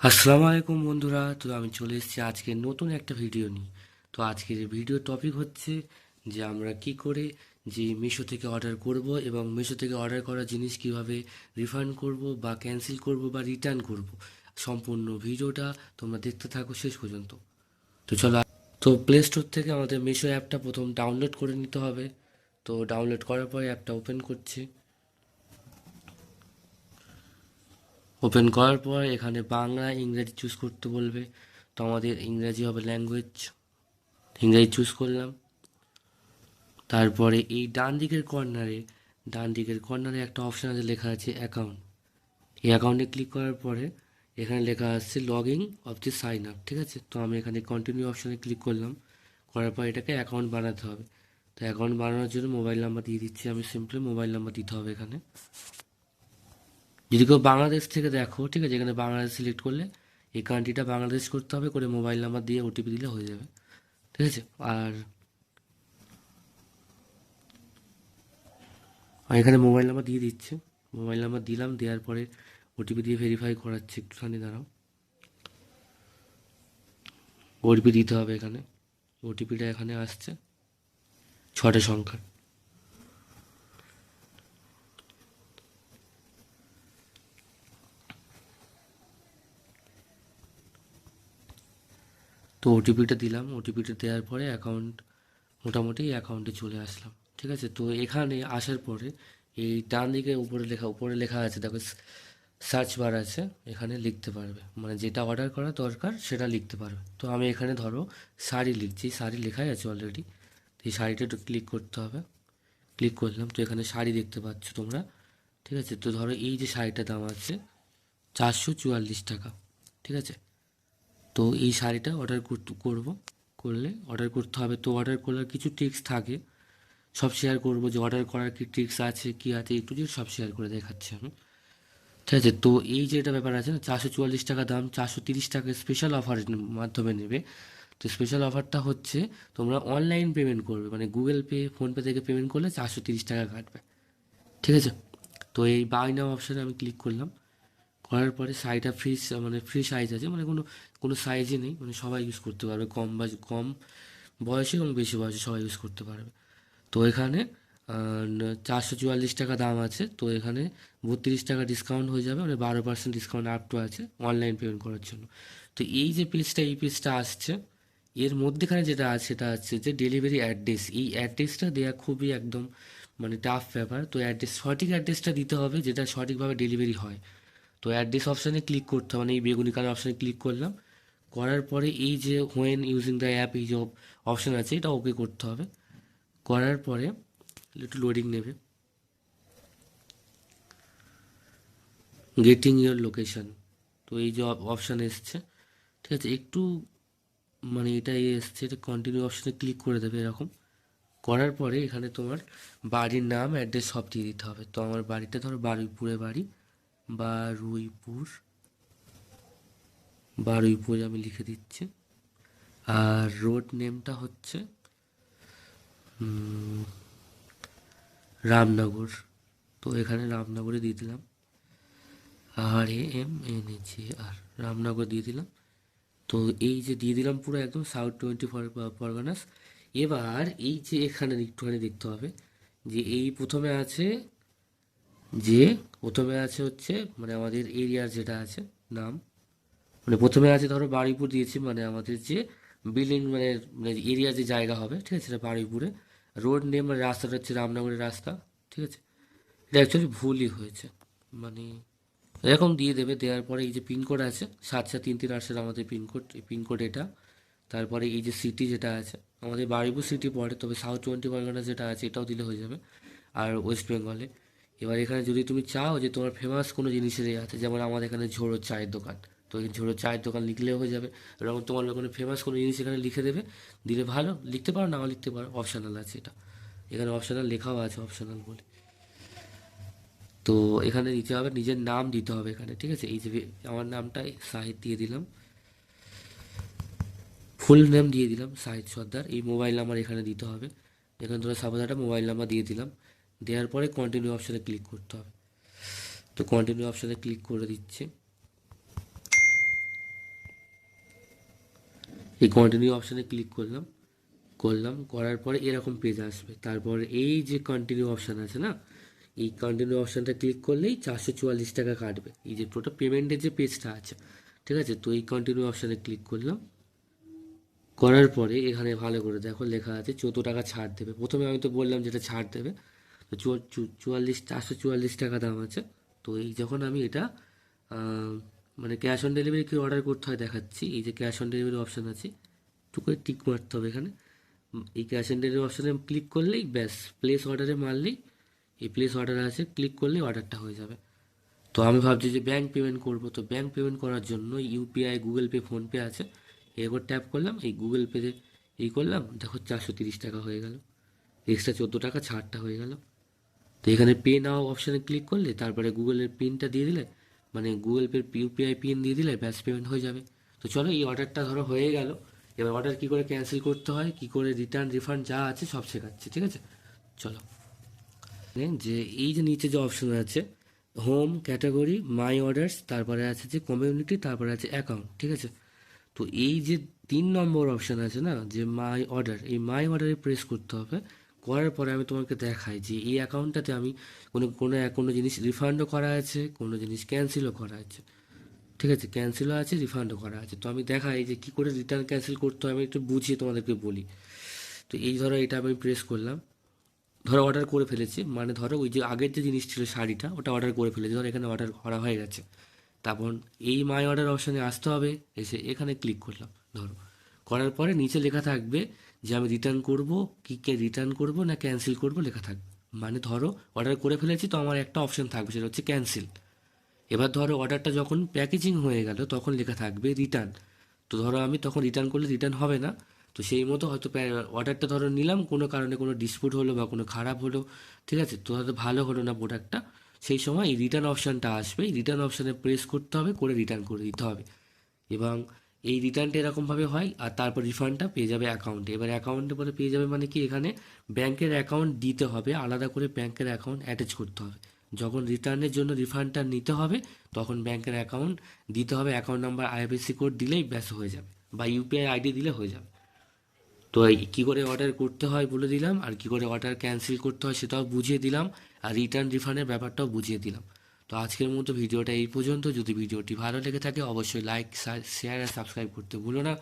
আসসালামু আলাইকুম বন্ধুরা, তো আমি চলে এসেছি আজকে নতুন একটা ভিডিও নিয়ে। তো আজকের ভিডিও টপিক হচ্ছে যে আমরা কি করে যে মিশো থেকে অর্ডার করব এবং মিশো থেকে অর্ডার করা জিনিস কীভাবে রিফান্ড করব বা ক্যান্সেল করব বা রিটার্ন করব, সম্পূর্ণ ভিডিওটা তোমরা দেখতে থাকো শেষ পর্যন্ত। তো চলো, তো প্লে স্টোর থেকে আমাদের মিশো অ্যাপটা প্রথম ডাউনলোড করে নিতে হবে। তো ডাউনলোড করার পরে অ্যাপটা ওপেন করছি। ওপেন করার পর এখানে বাংলা, ইংরেজি চুজ করতে বলবে। তো আমাদের ইংরেজি হবে ল্যাঙ্গুয়েজ ইংরেজি চুজ করলাম। তারপরে এই ডান দিকের কর্নারে ডান দিকের কর্নারে একটা অপশান আছে, লেখা আছে অ্যাকাউন্ট এই অ্যাকাউন্টে ক্লিক করার পরে এখানে লেখা আসছে login of the sign up ঠিক আছে? তো আমি এখানে কন্টিনিউ অপশানে ক্লিক করলাম। করার পর এটাকে অ্যাকাউন্ট বানাতে হবে। তো অ্যাকাউন্ট বানানোর জন্য মোবাইল নাম্বার দিয়ে দিচ্ছি। আমি সিম্পলি মোবাইল নাম্বার দিতে হবে এখানে। যদি কেউ বাংলাদেশ থেকে দেখো, ঠিক আছে, এখানে বাংলাদেশ সিলেক্ট করলে এই কান্ট্রিটা বাংলাদেশ করতে হবে, করে মোবাইল নাম্বার দিয়ে ওটিপি দিলে হয়ে যাবে, ঠিক আছে? আর এখানে মোবাইল নাম্বার দিয়ে দিচ্ছে মোবাইল নাম্বার দিলাম, দেওয়ার পরে ওটিপি দিয়ে ভেরিফাই করাচ্ছে, একটুখানি দাঁড়াও। ওটিপি দিতে হবে এখানে ওটিপিটা এখানে আসছে ছটা সংখ্যা। তো ওটিপিটা দিলাম ওটিপিটা দেওয়ার পরে অ্যাকাউন্ট মোটামুটি অ্যাকাউন্টে চলে আসলাম, ঠিক আছে? তো এখানে আসার পরে এই ডান দিকে উপরে লেখা উপরে লেখা আছে, দেখো সার্চ বার আছে, এখানে লিখতে পারবে। মানে যেটা অর্ডার করা দরকার, সেটা লিখতে পারবে। তো আমি এখানে ধরো শাড়ি লিখছি, শাড়ি লেখাই আছে অলরেডি তো এই শাড়িটা একটু ক্লিক করতে হবে। ক্লিক করলাম, তো এখানে শাড়ি দেখতে পাচ্ছ তোমরা, ঠিক আছে? তো ধরো এই যে শাড়িটার দাম আছে চারশো চুয়াল্লিশ টাকা, ঠিক আছে? তো এই শাড়িটা অর্ডার করব, করলে অর্ডার করতে হবে। তো অর্ডার করার কিছু ট্রিক্স থাকে। সব শেয়ার করব যে অর্ডার করার কি ট্রিক্স আছে, কি আছে, একটু যে সব শেয়ার করে দেখাচ্ছি আমি। ঠিক আছে? তো এই যে এটা ব্যাপার আছে না, চারশো চুয়াল্লিশ টাকা দাম, চারশো তিরিশ টাকা স্পেশাল অফারের মাধ্যমে নেবে। তো স্পেশাল অফারটা হচ্ছে, তোমরা অনলাইন পেমেন্ট করবে। মানে গুগল পে ফোনপে থেকে পেমেন্ট করলে চারশো তিরিশ টাকা কাটবে। ঠিক আছে? তো এই বাই নাও অপশানে আমি ক্লিক করলাম। করার পরে সাইজটা ফ্রি মানে ফ্রি সাইজ আছে মানে কোনো কোনো সাইজই নেই মানে সবাই ইউজ করতে পারবে, কম বা কম বয়সে এবং বেশি বয়সে সবাই ইউজ করতে পারবে। তো এখানে চারশো চুয়াল্লিশ টাকা দাম আছে, তো এখানে বত্রিশ টাকা ডিসকাউন্ট হয়ে যাবে মানে বারো পার্সেন্ট ডিসকাউন্ট আপ টু আছে অনলাইন পেমেন্ট করার জন্য। তো এই যে পেজটা এই পেজটা আসছে, এর মধ্যেখানে যেটা আছে, সেটা হচ্ছে যে ডেলিভারি অ্যাড্রেস এই অ্যাড্রেসটা দেওয়া খুবই একদম মানে টাফ ব্যাপার। তো অ্যাড্রেস সঠিক অ্যাড্রেসটা দিতে হবে, যেটা সঠিকভাবে ডেলিভারি হয়। তো অ্যাড্রেস অপশানে ক্লিক করতে হবে মানে এই বেগুনি কালার অপশানে ক্লিক করলাম। করার পরে এই যে হোয়েন ইউজিং দ্য অ্যাপ এই যে অপশান আছে, এটা ওকে করতে হবে। করার পরে একটু লোডিং নেবে। গেটিং ইয়োর লোকেশন তো এই যে অপশান এসছে, ঠিক আছে, একটু মানে এটা এসছে, এটা কন্টিনিউ অপশানে ক্লিক করে দেবে এরকম। করার পরে এখানে তোমার বাড়ির নাম অ্যাড্রেস সব দিয়ে দিতে হবে। তো আমার বাড়িটা ধরো বাড়ি বারুইপুরে বাড়ি। বারুইপুর বারুইপুর আমি লিখে দিচ্ছি। আর রোড নেমটা হচ্ছে রামনগর। তো এখানে রামনগরে দিয়ে দিলাম। R A M N G R Ramnagar দিয়ে দিলাম। তো এই যে দিয়ে দিলাম পুরো একদম সাউথ টোয়েন্টি পরগনাস। এবার এই যে এখানে একটুখানি দেখতে হবে যে এই প্রথমে আছে যে প্রথমে আছে হচ্ছে মানে আমাদের এরিয়ার যেটা আছে, নাম। মানে প্রথমে আছে ধরো বারুইপুর দিয়েছি মানে আমাদের যে বিল্ডিং মানে মানে এরিয়া যে জায়গা হবে, ঠিক আছে, সেটা বারুইপুরে। রোড নেম মানে রাস্তাটা হচ্ছে রামনগরের রাস্তা, ঠিক আছে? এটা অ্যাকচুয়ালি ভুলই হয়েছে। মানে এরকম দিয়ে দেবে, দেওয়ার পরে এই যে পিনকোড আছে, সাত সাত তিন তিন আট সাত আমাদের পিনকোড পিনকোড এটা। তারপরে এই যে সিটি যেটা আছে, আমাদের বারুইপুর সিটি পড়ে, তবে সাউথ টোয়েন্টি পরগনা যেটা আছে, এটাও দিলে হয়ে যাবে, আর ওয়েস্ট বেঙ্গলে এবার এখানে যদি তুমি চাও যে তোমার ফেমাস কোনো জিনিসের আছে, যেমন আমাদের এখানে ঝোড়ো চায়ের দোকান। তো এই ঝোড়ো চায়ের দোকান লিখলেও হয়ে যাবে। এরকম তোমার ওখানে ফেমাস কোনো জিনিস এখানে লিখে দেবে। দিলে ভালো, লিখতে পারো, নাও লিখতে পারো অপশনাল আছে এটা। এখানে অপশানাল লেখাও আছে অপশনাল বলে। তো এখানে দিতে হবে, নিজের নাম দিতে হবে এখানে, ঠিক আছে? এই যে আমার নামটাই সাহিদ দিয়ে দিলাম। ফুল নেম দিয়ে দিলাম, সাহিদ সর্দার। এই মোবাইল নাম্বার এখানে দিতে হবে। এখানে ধরো সাবধানটা মোবাইল নাম্বার দিয়ে দিলাম। দেওয়ার পরে কন্টিনিউ অপশানে ক্লিক করতে হবে। তো কন্টিনিউ অপশানে ক্লিক করে দিচ্ছে। এই কন্টিনিউ অপশানে ক্লিক করলাম। করলাম, করার পরে এরকম পেজ আসবে। তারপর এই যে কন্টিনিউ অপশান আছে না, এই কন্টিনিউ অপশানটা ক্লিক করলেই চারশো চুয়াল্লিশ টাকা কাটবে। এই যে টোটাল পেমেন্টের যে পেজটা আছে, ঠিক আছে? তো এই কন্টিনিউ অপশানে ক্লিক করলাম। করার পরে এখানে ভালো করে দেখো লেখা আছে, চোদ্দ টাকা ছাড় দেবে। প্রথমে আমি তো বললাম যেটা ছাড় দেবে। চুয়াল্লিশ, চারশো চুয়াল্লিশ টাকা দাম আছে। তো এই যখন আমি এটা মানে ক্যাশ অন ডেলিভারি কি অর্ডার করতে হয় দেখাচ্ছি। এই যে ক্যাশ অন ডেলিভারি অপশান আছে, একটু করে টিক মারতে হবে এখানে। এই ক্যাশ অন ডেলিভারি অপশানে ক্লিক করলেই ব্যাস প্লেস অর্ডারে মারলেই এই প্লেস অর্ডার আছে ক্লিক করলেই অর্ডারটা হয়ে যাবে। তো আমি ভাবছি যে ব্যাঙ্ক পেমেন্ট করব। তো ব্যাংক পেমেন্ট করার জন্য ইউপিআই গুগল পে ফোনপে আছে। এরপর ট্যাপ করলাম, এই গুগল পেতে এই করলাম, দেখো চারশো তিরিশ টাকা হয়ে গেল। এক্সট্রা চোদ্দ টাকা ছাড়টা হয়ে গেল। এখানে পে নাও অপশানে ক্লিক করলে তারপরে গুগলের পিনটা দিয়ে দিলে মানে গুগল পের ইউপিআই পিন দিয়ে দিলে ব্যাস পেমেন্ট হয়ে যাবে। তো চলো এই অর্ডারটা ধরো হয়ে গেল। এবার অর্ডার কী করে ক্যান্সেল করতে হয়, কী করে রিটার্ন রিফান্ড যা আছে সব শেখাচ্ছে, ঠিক আছে? চলো। যে এই যে নিচে যে অপশন আছে হোম ক্যাটাগরি মাই অর্ডারস তারপরে আছে যে কমিউনিটি তারপরে আছে অ্যাকাউন্ট ঠিক আছে? তো এই যে তিন নম্বর অপশন আছে না, যে মাই অর্ডার এই মাই অর্ডারে প্রেস করতে হবে। করার পরে আমি তোমাকে দেখাই যে এই অ্যাকাউন্টটাতে আমি কোনো কোনো কোনো জিনিস রিফান্ডও করা আছে, কোনো জিনিস ক্যান্সেলও করা আছে। ঠিক আছে? ক্যান্সেলও আছে রিফান্ডও করা আছে। তো আমি দেখাই যে কী করে রিটার্ন ক্যান্সেল করতে হয়, আমি একটু বুঝিয়ে তোমাদেরকে বলি। তো এই ধরো এটা আমি প্রেস করলাম। ধরো অর্ডার করে ফেলেছি। মানে ধরো ওই যে আগের যে জিনিস ছিল শাড়িটা, ওটা অর্ডার করে ফেলেছি। ধরো এখানে অর্ডার করা হয়ে গেছে। তারপর এই মাই অর্ডার অপশানে আসতে হবে। এসে এখানে ক্লিক করলাম। ধরো। করার পরে নিচে লেখা থাকবে যে আমি রিটার্ন করব, কি কে রিটার্ন করব, না ক্যান্সেল করব, লেখা থাকবে মানে ধরো অর্ডার করে ফেলেছি, তো আমার একটা অপশান থাকবে, সেটা হচ্ছে ক্যান্সেল এবার ধরো অর্ডারটা যখন প্যাকেজিং হয়ে গেল, তখন লেখা থাকবে রিটার্ন তো ধরো আমি তখন রিটার্ন করলে রিটার্ন হবে না। তো সেই মতো হয়তো অর্ডারটা ধরো নিলাম, কোনো কারণে কোনো ডিসপুট হলো বা কোনো খারাপ হলো, ঠিক আছে? তো হয়তো ভালো হলো না প্রোডাক্টটা সেই সময় এই রিটার্ন অপশানটা আসবে রিটার্ন অপশানে প্রেস করতে হবে, করে রিটার্ন করে দিতে হবে। এবং এই রিটার্নটা এরকমভাবে হয় আর তারপর রিফান্ডটা পেয়ে যাবে অ্যাকাউন্টে এবার অ্যাকাউন্টে পরে পেয়ে যাবে মানে কি? এখানে ব্যাংকের অ্যাকাউন্ট দিতে হবে, আলাদা করে ব্যাংকের অ্যাকাউন্ট অ্যাটাচ করতে হবে। যখন রিটার্নের জন্য রিফান্ডটা নিতে হবে, তখন ব্যাংকের অ্যাকাউন্ট দিতে হবে। অ্যাকাউন্ট নাম্বার আইএফএসসি কোড দিলেই ব্যাস হয়ে যাবে বা ইউপিআই আইডি দিলে হয়ে যাবে। তো এই কী করে অর্ডার করতে হয় বলে দিলাম আর কী করে অর্ডার ক্যান্সেল করতে হয় সেটাও বুঝিয়ে দিলাম আর রিটার্ন রিফান্ডের ব্যাপারটাও বুঝিয়ে দিলাম। তো আজকের মতো ভিডিওটা এই পর্যন্ত। যদি ভিডিওটি ভালো লেগে থাকে, অবশ্যই লাইক শেয়ার আর সাবস্ক্রাইব করতে ভুলো না।